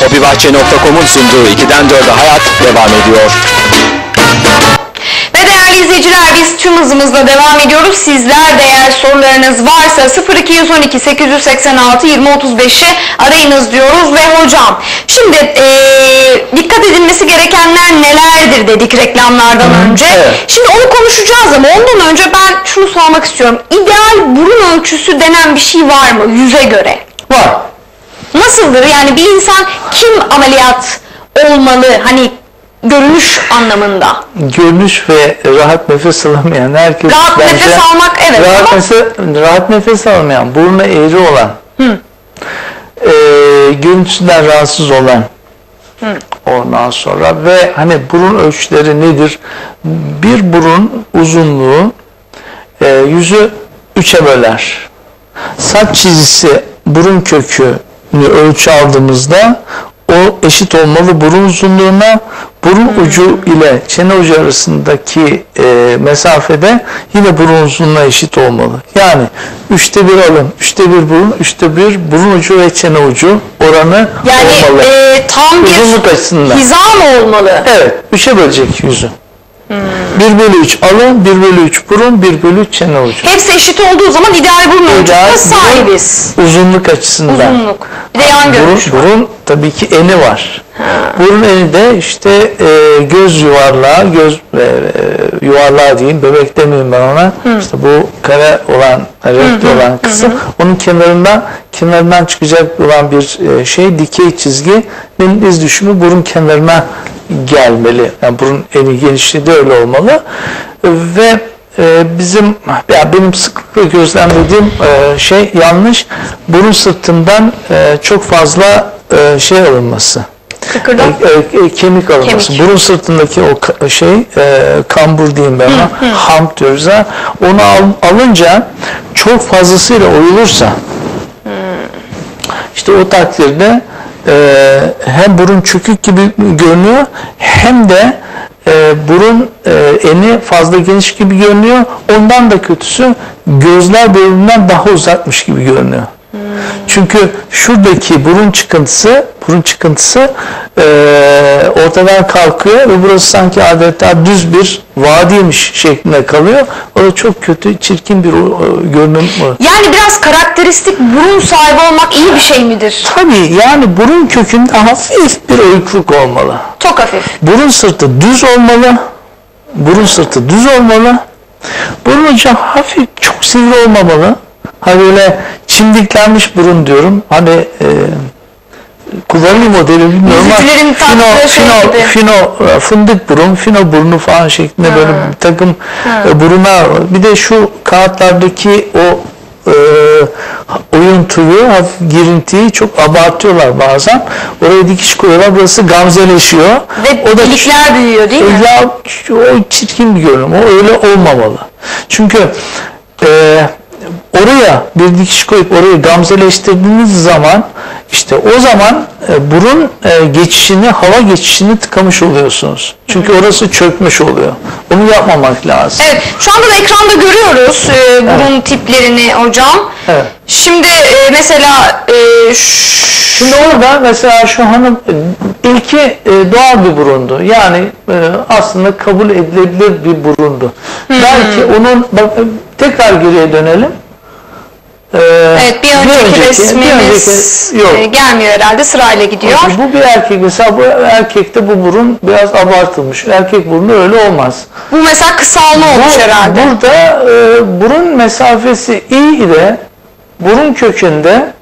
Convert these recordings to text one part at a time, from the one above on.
Hobibahçe.com'un sunduğu 2'den 4'e hayat devam ediyor. Ve değerli izleyiciler biz tüm hızımızla devam ediyoruz. Sizler de eğer sorularınız varsa 0212 886 2035'e arayınız diyoruz ve hocam şimdi eee, dikkat edilmesi gerekenler nelerdir dedik reklamlardan önce. evet. Şimdi onu konuşacağız ama ondan önce ben şunu sormak istiyorum. İdeal burun ölçüsü denen bir şey var mı yüze göre? Var. Nasıldır yani bir insan kim ameliyat olmalı hani görünüş anlamında? Görünüş ve rahat nefes alamayan herkes Rahat bence- nefes almak evet rahat, ama nefes, rahat nefes alamayan, burnu eğri olan, e, görüntüsünden rahatsız olan ondan sonra ve hani burun ölçüleri nedir? Bir burun uzunluğu e, yüzü üçe böler. Saç çizgisi burun kökünü ölçü aldığımızda o eşit olmalı burun uzunluğuna burun ucu ile çene ucu arasındaki e, mesafede yine burun uzunluğuna eşit olmalı. Yani üçte bir alın, üçte bir burun, üçte bir burun ucu ve çene ucu oranı yani olmalı. e, tam bir Uzunluk açısından. hiza mı olmalı? Evet, üçe bölecek yüzü. 1 bölü 3 alın, 1 bölü 3 burun, 1 bölü 3 çene ucu. Hepsi eşit olduğu zaman ideal burun burun sahibiz. Uzunluk açısından. Uzunluk. Bir de yan Burun, görünüş. burun tabii ki eni var. Burun eni de işte e, göz yuvarlağı, göz e, e, yuvarlağı diyeyim, bebek demeyeyim ben ona. İşte bu kare olan, renkli olan kısım. Onun kenarından kenarından çıkacak olan bir e, şey, dikey çizginin iz düşümü burun kenarına gelmeli. Yani burun eni genişliği de öyle olmalı. Ve e, bizim ya benim sıklıkla gözlemlediğim e, şey yanlış burun sırtından e, çok fazla şey alınması Kıkırdak. e, e, kemik alınması Kemik. burun sırtındaki o ka- şey e, kambur diyeyim ben ona hamp diyoruz ha onu al- alınca çok fazlasıyla oyulursa işte o takdirde e, hem burun çökük gibi görünüyor hem de e, burun e, eni fazla geniş gibi görünüyor. Ondan da kötüsü gözler birbirinden daha uzakmış gibi görünüyor. Çünkü şuradaki burun çıkıntısı, burun çıkıntısı e, ortadan kalkıyor ve burası sanki adeta düz bir vadiymiş şeklinde kalıyor. O da çok kötü, çirkin bir e, görünüm. Yani biraz karakteristik burun sahibi olmak iyi bir şey midir? Tabii yani burun kökünde hafif bir oyukluk olmalı. Çok hafif. Burun sırtı düz olmalı. Burun sırtı düz olmalı. Burun ucu hafif çok sivri olmamalı. Hani böyle çimdiklenmiş burun diyorum. Hani e, kullanılı modeli bilmiyorum ama fino, taktığı şey fino, fino, e, fındık burun, fino burnu falan şeklinde böyle bir takım e, burunlar var. Bir de şu kağıtlardaki o e, oyuntuyu, girintiyi çok abartıyorlar bazen. Oraya dikiş koyuyorlar. Burası gamzeleşiyor. Ve o da delikler büyüyor değil mi? ya o çirkin bir görünüm. O öyle olmamalı. Çünkü e, oraya bir dikiş koyup orayı gamzeleştirdiğiniz zaman işte o zaman e, burun e, geçişini, hava geçişini tıkamış oluyorsunuz. Çünkü orası çökmüş oluyor. Onu yapmamak lazım. Evet, şu anda da ekranda görüyoruz e, burun tiplerini hocam. Evet. Şimdi e, mesela e, Şimdi orada mesela şu hanım ilki e, doğal bir burundu. Yani e, aslında kabul edilebilir bir burundu. Belki onun bak tekrar geriye dönelim. E, evet bir önceki, resmimiz önceki- yok. e, gelmiyor herhalde sırayla gidiyor. Bu bir erkek mesela bu erkekte bu burun biraz abartılmış. Erkek burnu öyle olmaz. Bu mesela kısalma olmuş Bu- herhalde. Burada e, burun mesafesi iyi ile burun kökünde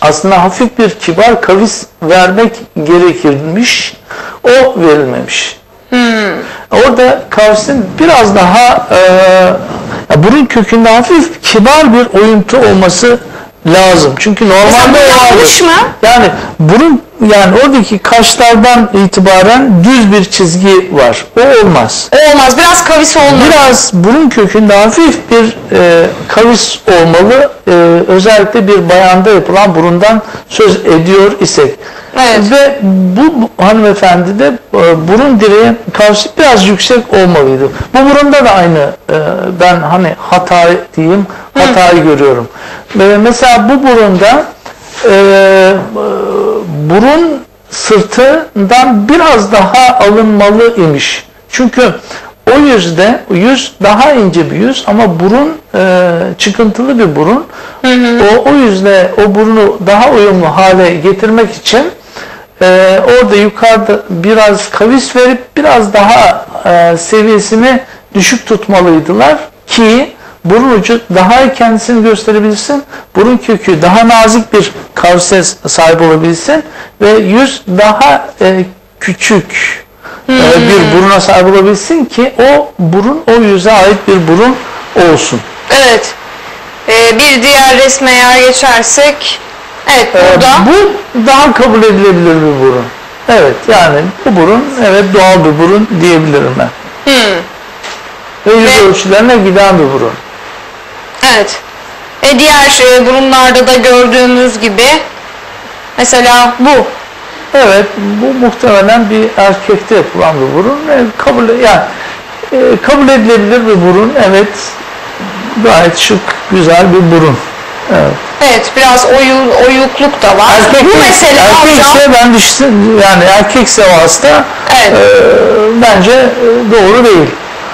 aslında hafif bir kibar kavis vermek gerekirmiş. O verilmemiş. Hmm. Orada kavisin biraz daha e, burun kökünde hafif kibar bir oyuntu olması lazım. Çünkü normalde o yanlış mı? yani burun yani oradaki kaşlardan itibaren düz bir çizgi var. O olmaz. O olmaz. Biraz kavis olmalı. Biraz burun kökünde hafif bir e, kavis olmalı. E, özellikle bir bayanda yapılan burundan söz ediyor isek. Evet. Ve bu, hanımefendi de e, burun direği kavsi biraz yüksek olmalıydı. Bu burunda da aynı e, ben hani hata diyeyim hatayı görüyorum. E, mesela bu burunda e, burun sırtından biraz daha alınmalı imiş. Çünkü o yüzde yüz daha ince bir yüz ama burun e, çıkıntılı bir burun. O, o yüzden o burunu daha uyumlu hale getirmek için e, orada yukarıda biraz kavis verip biraz daha e, seviyesini düşük tutmalıydılar ki burun ucu daha iyi kendisini gösterebilsin, burun kökü daha nazik bir kavise sahip olabilsin ve yüz daha e, küçük e, bir buruna sahip olabilsin ki o burun o yüze ait bir burun olsun. Evet. Ee, bir diğer resme eğer geçersek. Evet E, burada. bu daha kabul edilebilir bir burun. Evet yani bu burun evet doğal bir burun diyebilirim ben. Hmm, Ve yüz Ve- ölçülerine giden bir burun. Evet. E, diğer e, burunlarda da gördüğümüz gibi mesela bu. Evet, bu muhtemelen bir erkekte yapılan bir burun. E, kabul yani e, kabul edilebilir bir burun. Evet, gayet şık, güzel bir burun. Evet. Evet biraz oyu, oyukluk da var. bu mesela hocam. erkekse ben düşündüm yani erkekse o hasta Evet. e, bence e, doğru değil.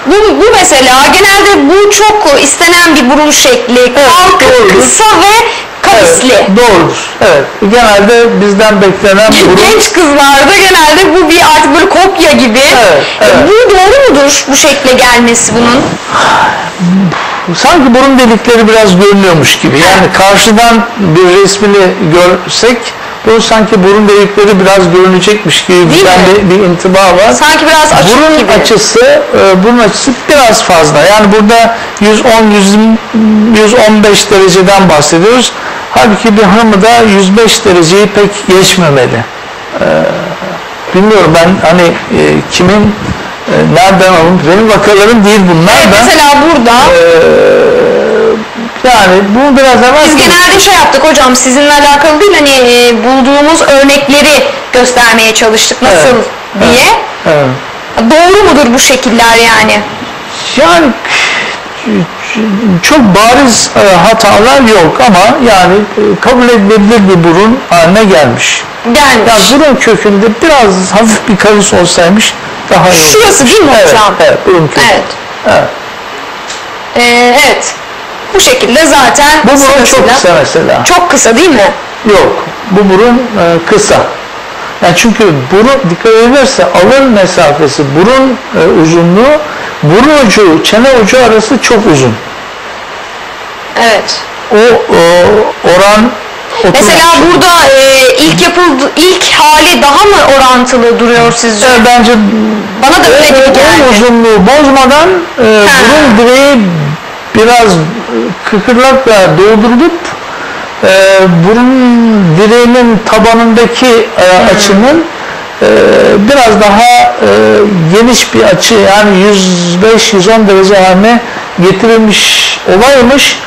Bu, bu mesela genelde bu çok istenen bir burun şekli. Kalkık, doğrudur. kısa ve kavisli. Evet, doğrudur. Evet. Genelde bizden beklenen burun Genç kızlarda genelde bu bir artık böyle kopya gibi. Evet, evet. Bu doğru mudur bu şekle gelmesi bunun? sanki burun delikleri biraz görünüyormuş gibi. Yani karşıdan bir resmini görsek bu sanki burun delikleri biraz görünecekmiş gibi Değil bir, bir intiba var. Sanki biraz açık burun gibi. açısı, e, burun açısı biraz fazla. Yani burada 110 120, 115 dereceden bahsediyoruz. Halbuki bir hanımı da 105 dereceyi pek geçmemeli. E, bilmiyorum ben hani e, kimin e, nereden alın benim vakalarım değil bunlar Evet, da. mesela burada Yani bunu biraz evvel biz genelde şey yaptık hocam sizinle alakalı değil hani e, bulduğumuz örnekleri göstermeye çalıştık nasıl Evet, diye. Evet. Doğru mudur bu şekiller yani? Yani çok bariz e, hatalar yok ama yani e, kabul edilebilir bir burun haline gelmiş. Gelmiş. Yani burun kökünde biraz hafif bir kavis olsaymış daha iyi. Şurası değil mi Evet, hocam? evet, burun kökü. Evet. Evet. Ee, evet. Bu şekilde zaten Bu burun çok kısa mesela. Çok kısa değil mi? Yok. Bu burun e, kısa. Yani çünkü burun dikkat edilirse alın mesafesi, burun e, uzunluğu, burun ucu, çene ucu arası çok uzun. Evet. O, o oran. Mesela burada e, ilk yapıldı ilk hali daha mı orantılı duruyor sizce? E, bence Bana da öyle gibi o- o geldi. uzunluğu bozmadan e, burun direği biraz kıkırlakla doldurulup e, burun direğinin tabanındaki e, açının e, biraz daha e, geniş bir açı yani 105-110 derece haline getirilmiş olaymış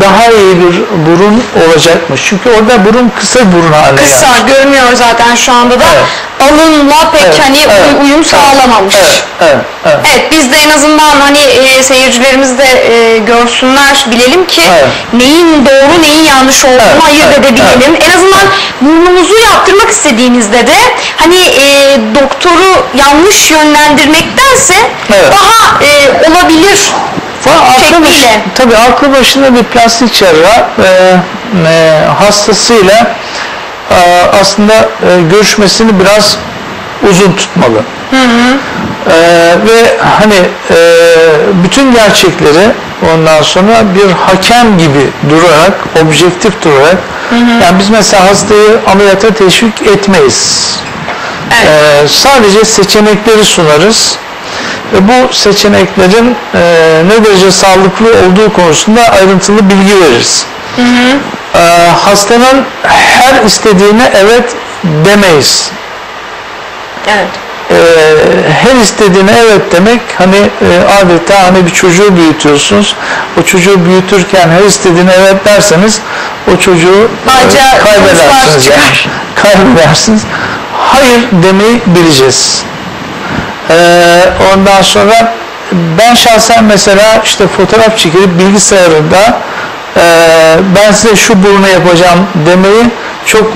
daha iyi bir burun olacakmış. Çünkü orada burun kısa burun haline Kısa gelmiş. görünüyor zaten şu anda da. Evet. Alınla pek Evet, hani evet, uy- uyum sağlamamış. Evet, evet, evet. Evet biz de en azından hani e, seyircilerimiz de e, görsünler bilelim ki Evet. neyin doğru neyin yanlış olduğunu Evet, ayırt evet, edebilelim. En azından burnumuzu yaptırmak istediğinizde de hani e, doktoru yanlış yönlendirmektense Evet. daha e, olabilir Fa- aklı başı, şekliyle. tabii aklı başında bir plastik cerrah e, e, hastasıyla e, aslında e, görüşmesini biraz uzun tutmalı. E, ve hani e, bütün gerçekleri ondan sonra bir hakem gibi durarak, objektif durarak yani biz mesela hastayı ameliyata teşvik etmeyiz. E, sadece seçenekleri sunarız ve bu seçeneklerin e, ne derece sağlıklı olduğu konusunda ayrıntılı bilgi veririz. E, hastanın her istediğine evet demeyiz. Evet. E, her istediğine evet demek hani e, adeta hani bir çocuğu büyütüyorsunuz. O çocuğu büyütürken her istediğine evet derseniz o çocuğu e, kaybedersiniz yani. Kaybedersiniz. Hayır demeyi bileceğiz. Ee, ondan sonra ben şahsen mesela işte fotoğraf çekilip bilgisayarında e, ben size şu burnu yapacağım demeyi çok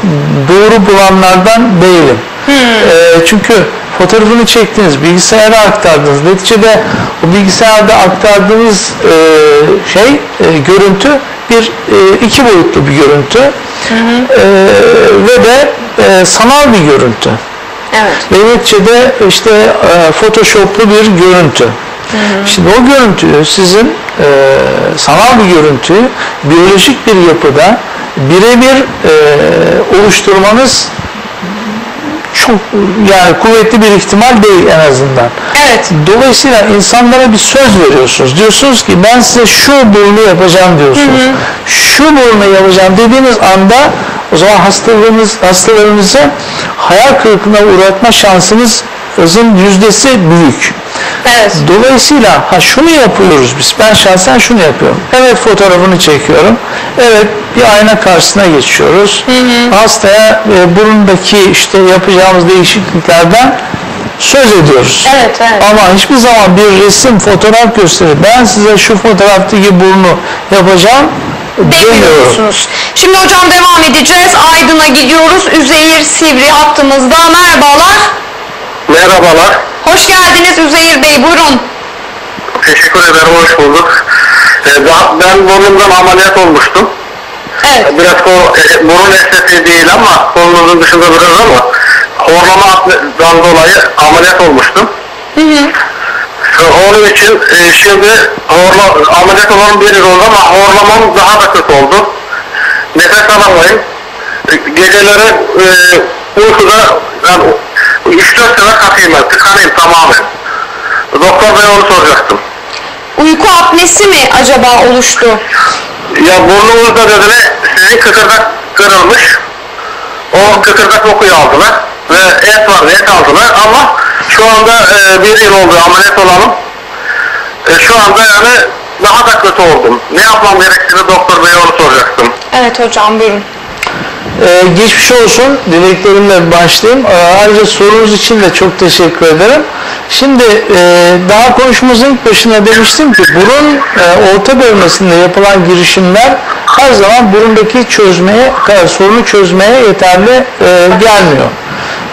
doğru bulanlardan değilim. E, çünkü fotoğrafını çektiniz, bilgisayara aktardınız. Neticede o bilgisayarda aktardığınız e, şey, e, görüntü bir e, iki boyutlu bir görüntü E, ve de e, sanal bir görüntü. Evet. Ve neticede işte e, photoshoplu bir görüntü. Şimdi o görüntüyü sizin e, sanal bir görüntüyü biyolojik bir yapıda birebir e, oluşturmanız çok yani kuvvetli bir ihtimal değil en azından. Evet. Dolayısıyla insanlara bir söz veriyorsunuz. Diyorsunuz ki ben size şu burnu yapacağım diyorsunuz. Şu burnu yapacağım dediğiniz anda o zaman hastalığınız, hastalarınızı hayal kırıklığına uğratma şansınızın yüzdesi büyük. Evet. Dolayısıyla ha şunu yapıyoruz biz. Ben şahsen şunu yapıyorum. Evet fotoğrafını çekiyorum. Evet bir ayna karşısına geçiyoruz. Hastaya e, burundaki işte yapacağımız değişikliklerden söz ediyoruz. Evet, evet. Ama hiçbir zaman bir resim, fotoğraf gösterip ben size şu fotoğraftaki burnu yapacağım Demiyorsunuz. Şimdi hocam devam edeceğiz. Aydın'a gidiyoruz. Üzeyir Sivri hattımızda. Merhabalar. Merhabalar. Hoş geldiniz Üzeyir Bey. Buyurun. Teşekkür ederim. Hoş bulduk. Ee, ben burnumdan ameliyat olmuştum. Evet. Biraz ko e, burun estetiği değil ama konumuzun dışında biraz ama horlamadan dolayı ameliyat olmuştum. Hı hı. Ee, Onun için e, şimdi horla, ameliyat olan bir yıl oldu ama horlamam daha da kötü oldu. Nefes alamayım. E, Geceleri e, uykuda yani 3-4 sefer kalkayım ben. Tıkanayım tamamen. Doktor bey onu soracaktım. Uyku apnesi mi acaba oluştu? Ya burnunuzda dediler sizin kıkırdak kırılmış. O kıkırdak okuyu aldılar. Ve et var et aldılar ama şu anda e, bir yıl oldu ameliyat olalım. E, şu anda yani daha da kötü oldum. Ne yapmam gerektiğini doktor bey onu soracaktım. Evet hocam buyurun. Ee, geçmiş olsun. Dileklerimle başlayayım. Ee, ayrıca sorunuz için de çok teşekkür ederim. Şimdi e, daha konuşmamızın ilk başında demiştim ki burun e, orta bölmesinde yapılan girişimler her zaman burundaki çözmeye, sorunu çözmeye yeterli e, gelmiyor.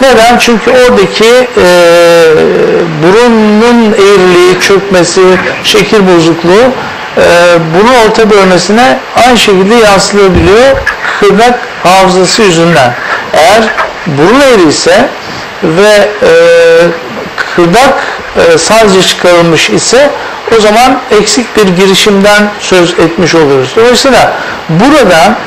Neden? Çünkü oradaki e, burunun eğriliği, çökmesi, şekil bozukluğu e, burun orta bölmesine aynı şekilde yansıyabiliyor kıkırdak hafızası yüzünden. Eğer burun eğri ise ve e, kıkırdak e, sadece çıkarılmış ise o zaman eksik bir girişimden söz etmiş oluyoruz. Dolayısıyla burada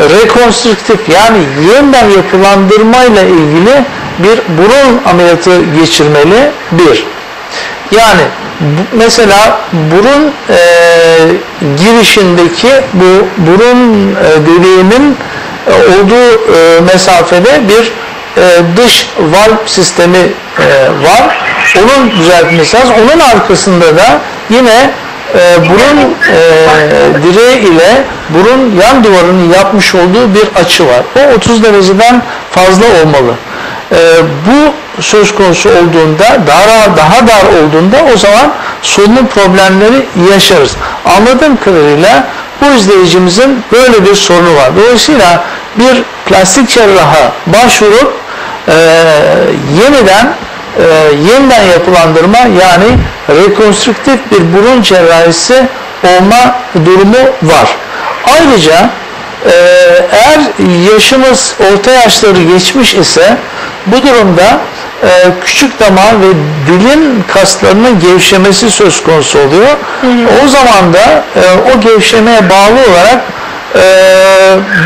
rekonstrüktif yani yeniden yapılandırmayla ilgili bir burun ameliyatı geçirmeli bir. Yani mesela burun e, girişindeki bu burun e, deliğinin e, olduğu e, mesafede bir e, dış valv sistemi e, var. Onun düzeltmesi lazım. Onun arkasında da yine e, burun e, direği ile burun yan duvarının yapmış olduğu bir açı var. O 30 dereceden fazla olmalı. E, bu söz konusu olduğunda daha daha dar olduğunda o zaman solunum problemleri yaşarız. Anladığım kadarıyla bu izleyicimizin böyle bir sorunu var. Dolayısıyla bir plastik cerraha başvurup e, yeniden e, yeniden yapılandırma yani rekonstrüktif bir burun cerrahisi olma durumu var. Ayrıca e, eğer yaşımız orta yaşları geçmiş ise bu durumda e, küçük damar ve dilin kaslarının gevşemesi söz konusu oluyor. O zaman da e, o gevşemeye bağlı olarak e,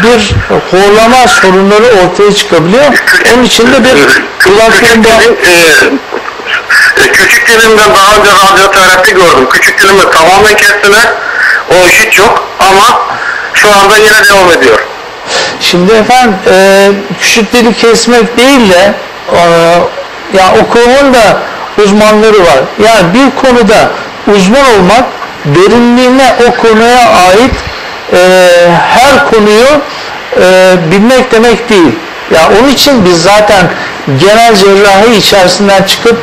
bir horlama sorunları ortaya çıkabiliyor. Onun için de bir kulakların e, e, küçük dilimden daha önce radyoterapi gördüm. Küçük dilimi tamamen kestiler. O hiç yok ama şu anda yine devam ediyor. Şimdi efendim e, küçük kesmek değil de e, ya o konunun da uzmanları var. Yani bir konuda uzman olmak derinliğine o konuya ait e, her konuyu e, bilmek demek değil. Ya onun için biz zaten genel cerrahi içerisinden çıkıp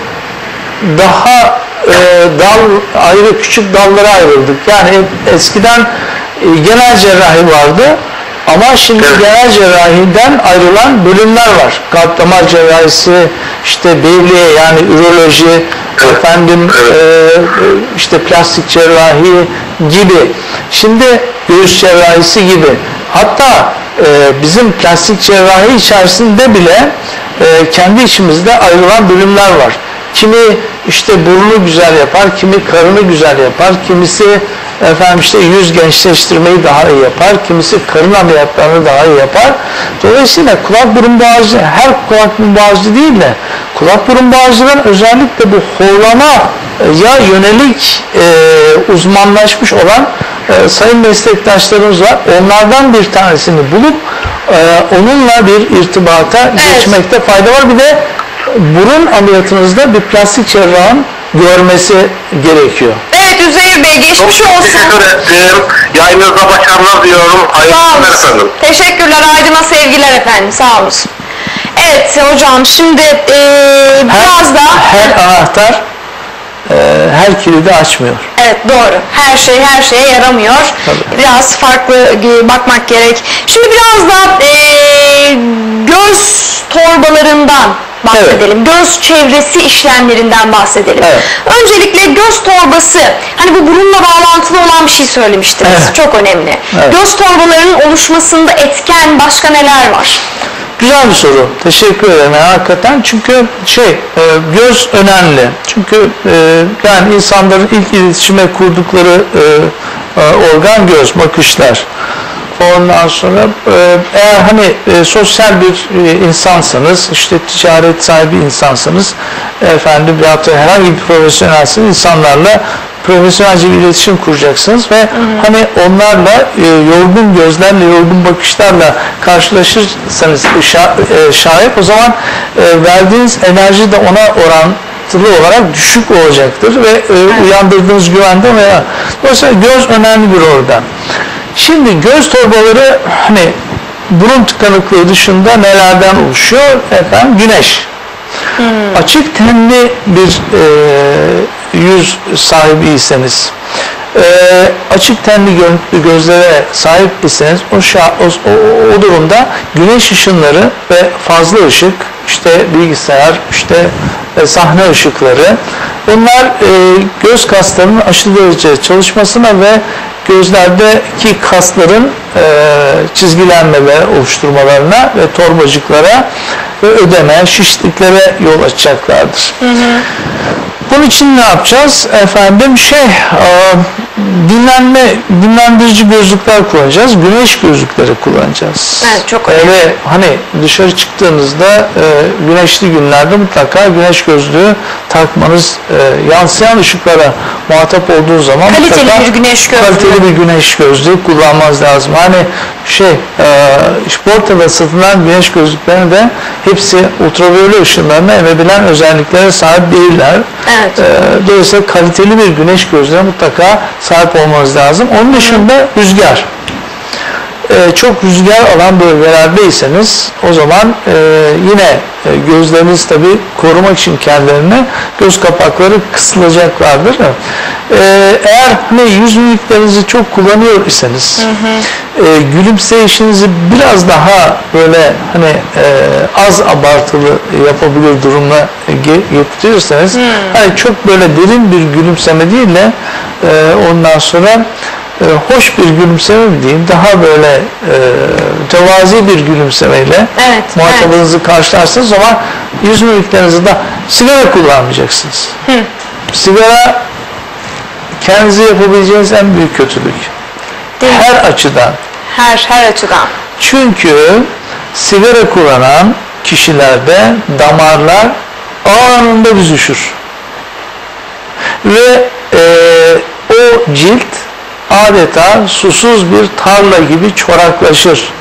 daha e, dal ayrı küçük dallara ayrıldık. Yani eskiden e, genel cerrahi vardı. Ama şimdi Evet. genel cerrahiden ayrılan bölümler var. Kalp damar cerrahisi, işte bevliye yani üroloji, Evet. efendim Evet. e, işte plastik cerrahi gibi. Şimdi göğüs cerrahisi gibi. Hatta e, bizim plastik cerrahi içerisinde bile e, kendi içimizde ayrılan bölümler var. Kimi işte burnu güzel yapar, kimi karını güzel yapar, kimisi efendim işte yüz gençleştirmeyi daha iyi yapar, kimisi karın ameliyatlarını daha iyi yapar. Dolayısıyla kulak burun boğazı her kulak burun boğazı değil de kulak burun boğazcıların özellikle bu horlama e, ya yönelik e, uzmanlaşmış olan e, sayın meslektaşlarımız var. Onlardan bir tanesini bulup e, onunla bir irtibata geçmekte fayda var. Bir de burun ameliyatınızda bir plastik cerrahın görmesi gerekiyor. Evet Üzeyir Bey Çok geçmiş olsun. teşekkür ederim. Yayınınızda başarılar diliyorum. Hayırlı Sağ günler olasın. efendim. Teşekkürler Aydın'a sevgiler efendim sağ olasın. Evet hocam şimdi eee, biraz da Her anahtar e, her kilidi açmıyor. Evet doğru. Her şey her şeye yaramıyor. Tabii. Biraz farklı e, bakmak gerek. Şimdi biraz da e, göz torbalarından bahsedelim. Göz çevresi işlemlerinden bahsedelim. Evet. Öncelikle göz torbası. Hani bu burunla bağlantılı olan bir şey söylemiştiniz. Evet. Çok önemli. Evet. Göz torbalarının oluşmasında etken başka neler var? Güzel bir soru. Teşekkür ederim. Yani hakikaten çünkü şey e, göz önemli. Çünkü e, yani insanların ilk iletişime kurdukları e, e, organ göz, bakışlar. Ondan sonra e, eğer hani e, sosyal bir e, insansanız, işte ticaret sahibi insansanız, efendim veyahut da herhangi bir profesyonelsiniz, insanlarla profesyonelce bir iletişim kuracaksınız ve hani onlarla e, yorgun gözlerle, yorgun bakışlarla karşılaşırsanız şa- e, şayet o zaman e, verdiğiniz enerji de ona orantılı olarak düşük olacaktır ve e, uyandırdığınız güvende veya dolayısıyla göz önemli bir organ. Şimdi göz torbaları hani burun tıkanıklığı dışında nelerden oluşuyor? Efendim güneş. Açık tenli bir e, yüz sahibiyseniz, e, açık tenli görüntülü gözlere sahip iseniz o, o, o, o durumda güneş ışınları ve fazla ışık, işte bilgisayar, işte e, sahne ışıkları bunlar e, göz kaslarının aşırı derece çalışmasına ve gözlerdeki kasların e, çizgilenmeler oluşturmalarına ve torbacıklara ve ödeme, şişliklere yol açacaklardır. Bunun için ne yapacağız? Efendim şey, e, dinlenme, dinlendirici gözlükler kullanacağız. Güneş gözlükleri kullanacağız. Evet, çok E, önemli. Ve hani dışarı çıktığınızda e, güneşli günlerde mutlaka güneş gözlüğü takmanız, e, yansıyan ışıklara muhatap olduğu zaman Kaliteli mutlaka bir güneş gözlüğü. Kaliteli bir güneş gözlüğü kullanmanız lazım. Hani şey, e, Sporta'da satılan güneş gözlüklerinin de hepsi ultraviyole ışınlarını emebilen özelliklere sahip değiller. Evet. E, dolayısıyla kaliteli bir güneş gözlüğüne mutlaka sahip olmanız lazım. Onun dışında rüzgar. E, çok rüzgar alan bölgelerdeyseniz o zaman e, yine e, gözleriniz tabi korumak için kendilerini göz kapakları kısılacaklardır. E, eğer hani yüz mimiklerinizi çok kullanıyor iseniz e, gülümseyişinizi biraz daha böyle hani e, az abartılı yapabilir durumda ge- getiriyorsanız hani çok böyle derin bir gülümseme değil de e, ondan sonra e, hoş bir gülümseme mi diyeyim, daha böyle e, tevazi bir gülümsemeyle Evet, muhatabınızı karşılarsınız ama yüz mimiklerinizde de sigara kullanmayacaksınız. Sigara kendinize yapabileceğiniz en büyük kötülük. Değil mi? Her açıdan. Her her açıdan. Çünkü sigara kullanan kişilerde damarlar anında büzüşür. Ve e, o cilt adeta susuz bir tarla gibi çoraklaşır.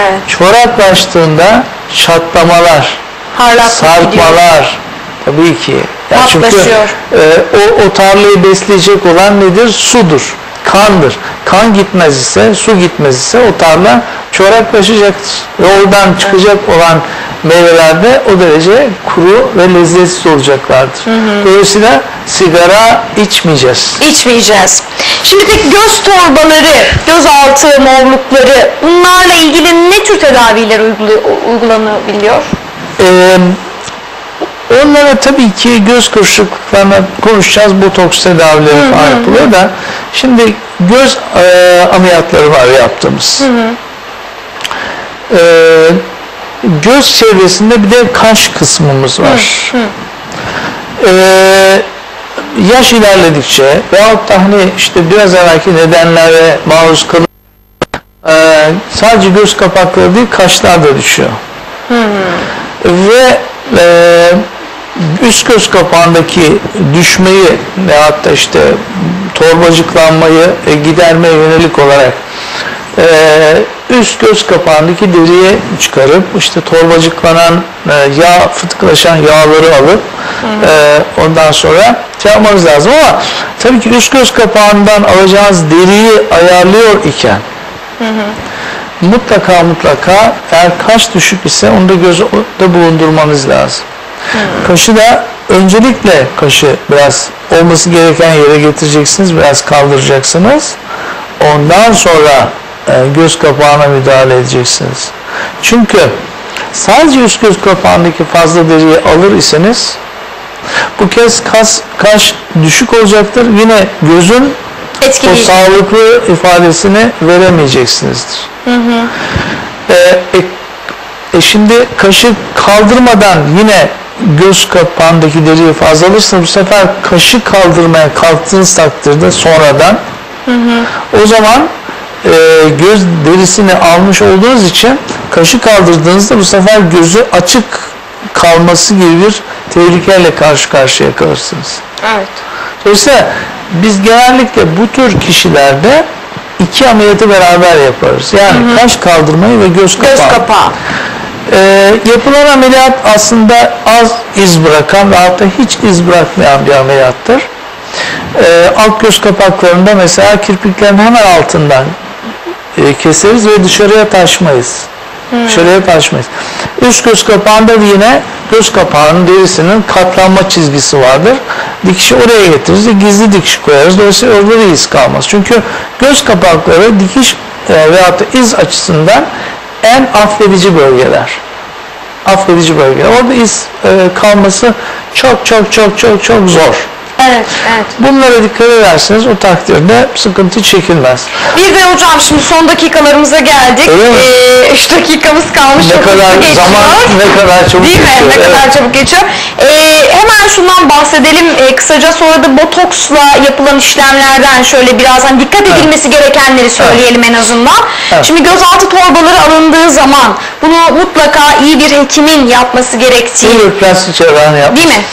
Evet. Çoraklaştığında çatlamalar, gidiyor. sarkmalar tabii ki. Yani çünkü e, o, o tarlayı besleyecek olan nedir? Sudur, kandır. Kan gitmez ise, su gitmez ise o tarla çoraklaşacaktır. Ve oradan çıkacak olan meyveler de o derece kuru ve lezzetsiz olacaklardır. Dolayısıyla sigara içmeyeceğiz. İçmeyeceğiz. Şimdi peki göz torbaları, gözaltı morlukları bunlarla ilgili ne tür tedaviler uygulanabiliyor? Ee, onlara tabii ki göz kırışıklıklarına konuşacağız. Botoks tedavileri falan yapılıyor da şimdi göz e, ameliyatları var yaptığımız. Ee, göz çevresinde bir de kaş kısmımız var. Ee, yaş ilerledikçe veyahut da hani işte biraz evvelki nedenlere maruz kalıp e, sadece göz kapakları değil kaşlar da düşüyor. Ve e, üst göz kapağındaki düşmeyi veyahut da işte torbacıklanmayı e, gidermeye yönelik olarak e, üst göz kapağındaki deriye çıkarıp işte torbacıklanan e, yağ fıtıklaşan yağları alıp e, ondan sonra şey yapmanız lazım ama tabii ki üst göz kapağından alacağınız deriyi ayarlıyor iken mutlaka mutlaka eğer kaş düşük ise onu da gözde bulundurmanız lazım. Kaşı da öncelikle kaşı biraz olması gereken yere getireceksiniz, biraz kaldıracaksınız. Ondan sonra e, göz kapağına müdahale edeceksiniz. Çünkü sadece üst göz kapağındaki fazla deriyi alır iseniz bu kez kas, kaş düşük olacaktır. Yine gözün o sağlıklı ifadesini veremeyeceksinizdir. Ee, e, e şimdi kaşı kaldırmadan yine göz kapağındaki deriyi fazla alırsanız bu sefer kaşı kaldırmaya kalktığınız takdirde sonradan o zaman e, göz derisini almış olduğunuz için kaşı kaldırdığınızda bu sefer gözü açık kalması gibi bir tehlikeyle karşı karşıya kalırsınız. Evet. Dolayısıyla biz genellikle bu tür kişilerde iki ameliyatı beraber yaparız. Yani kaş kaldırmayı ve göz kapağı. Göz kapağı. Ee, yapılan ameliyat aslında az iz bırakan ve hatta hiç iz bırakmayan bir ameliyattır. Ee, alt göz kapaklarında mesela kirpiklerin hemen altından e, keseriz ve dışarıya taşmayız. Dışarıya taşmayız. Üst göz kapağında da yine göz kapağının derisinin katlanma çizgisi vardır. Dikişi oraya getiririz ve gizli dikiş koyarız. Dolayısıyla orada da iz kalmaz. Çünkü göz kapakları dikiş e, veyahut da iz açısından en affedici bölgeler. Affedici bölgeler. Orada iz e, kalması çok çok çok çok çok zor. Evet, evet. Bunlara dikkat ederseniz o takdirde sıkıntı çekilmez. Bir de hocam şimdi son dakikalarımıza geldik. Öyle mi? 3 dakikamız kalmış. Ne çok kadar hızlı geçiyor. zaman ne kadar çabuk Değil mi? geçiyor, Ne evet. kadar çabuk geçiyor. Ee, hemen şundan bahsedelim ee, kısaca sonra da botoksla yapılan işlemlerden şöyle biraz hani dikkat edilmesi gerekenleri söyleyelim en azından. Evet. Şimdi gözaltı torbaları alındığı zaman bunu mutlaka iyi bir hekimin yapması gerektiği. Bir plastik cerrahın yapması. Değil mi?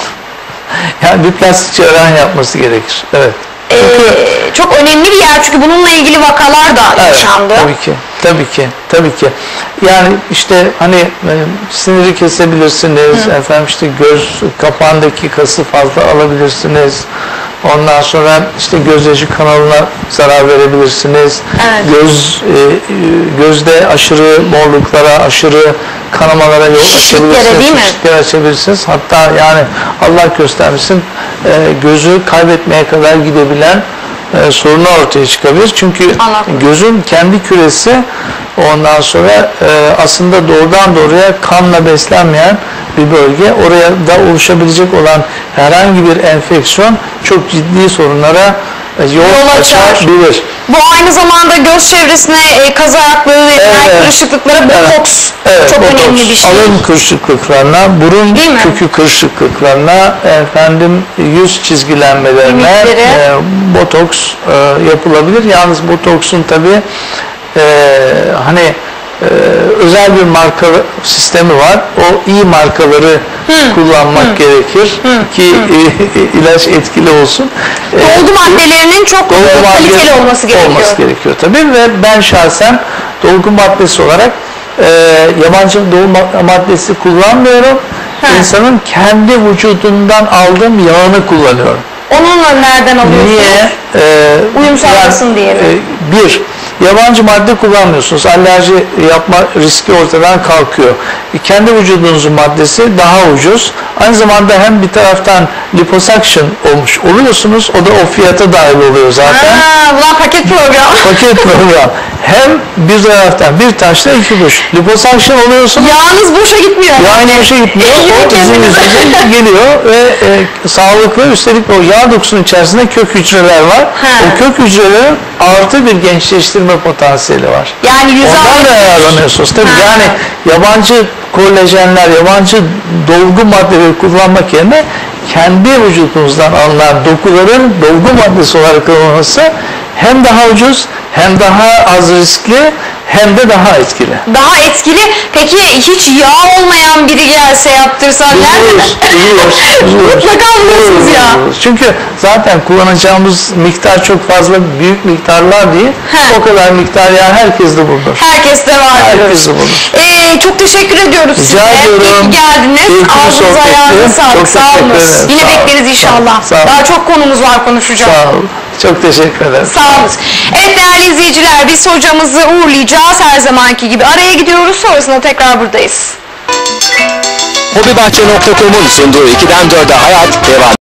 Yani bir plastik cerrahın yapması gerekir. Evet. Ee, çok önemli bir yer çünkü bununla ilgili vakalar da Evet, yaşandı. tabii ki, tabii ki, tabii ki. Yani işte hani e, siniri kesebilirsiniz, efendim işte göz kapağındaki kası fazla alabilirsiniz. Ondan sonra işte gözyaşı kanalına zarar verebilirsiniz. Evet. Göz e, e, gözde aşırı morluklara, aşırı kanamalara yol Şişliklere, açabilirsiniz. değil mi? şişlikler açabilirsiniz. Hatta yani Allah göstermesin e, gözü kaybetmeye kadar gidebilen e, sorunlar ortaya çıkabilir. Çünkü Allah gözün kendi küresi ondan sonra e, aslında doğrudan doğruya kanla beslenmeyen bir bölge. Oraya da oluşabilecek olan herhangi bir enfeksiyon çok ciddi sorunlara e, yol, Yol açar. açabilir. Bu aynı zamanda göz çevresine e, kaz ayakları Evet. kırışıklıklara botoks Evet, çok botoks, önemli bir şey. Alın kırışıklıklarına, burun kökü kırışıklıklarına, efendim yüz çizgilenmelerine Mimikleri. e, botoks e, yapılabilir. Yalnız botoksun tabi hani e, özel bir marka sistemi var. O iyi markaları kullanmak gerekir ki e, ilaç etkili olsun. E, Dolgu maddelerinin çok dolgu kaliteli olması gerekiyor. Olması gerekiyor tabii ve ben şahsen dolgu maddesi olarak e, yabancı dolgu ma- maddesi kullanmıyorum. Ha. İnsanın kendi vücudundan aldığım yağını kullanıyorum. Onunla nereden alıyorsunuz? Niye? E, Uyum sağlasın diye mi? e, bir, yabancı madde kullanmıyorsunuz. Alerji yapma riski ortadan kalkıyor. E, Kendi vücudunuzun maddesi daha ucuz. Aynı zamanda hem bir taraftan liposuction olmuş oluyorsunuz. O da o fiyata dahil oluyor zaten. Ha, bunlar paket program. Paket program. Hem bir taraftan bir taşla iki kuş. Liposuction oluyorsunuz. Yağınız boşa gitmiyor. Yani hoşa gitmiyor. O bizim yüzümüze geliyor ve e, sağlıklı üstelik o yağ dokusunun içerisinde kök hücreler var. He. O kök hücrelerin artı bir gençleştirme potansiyeli var. Yani yüzü Ondan da yararlanıyorsunuz. Tabii Ha. yani yabancı kolajenler, yabancı dolgu maddeleri kullanmak yerine kendi vücudunuzdan alınan dokuların dolgu maddesi olarak alınması hem daha ucuz hem daha az riskli hem de daha etkili. Daha etkili. Peki hiç yağ olmayan biri gelse yaptırsa der mi? Buluruz, buluruz, buluruz. Mutlaka bulursunuz ya. Çünkü zaten kullanacağımız miktar çok fazla büyük miktarlar değil. He. O kadar miktar yağ herkeste bulunur. Herkeste var Herkeste diyoruz. bulunur. Ee, çok teşekkür ediyoruz Rica size. ediyorum. İyi ki geldiniz. Bir Ağzınıza ayağınıza sağlık. Sağ olun. Yine Sağ bekleriz inşallah. Sağ. Daha çok konumuz var konuşacak. Sağ olun. Çok teşekkür ederim. Sağ olun. Evet değerli izleyiciler biz hocamızı uğurlayacağız her zamanki gibi. Araya gidiyoruz sonrasında tekrar buradayız. Hobibahçe.com'un sunduğu 2'den 4'e hayat devam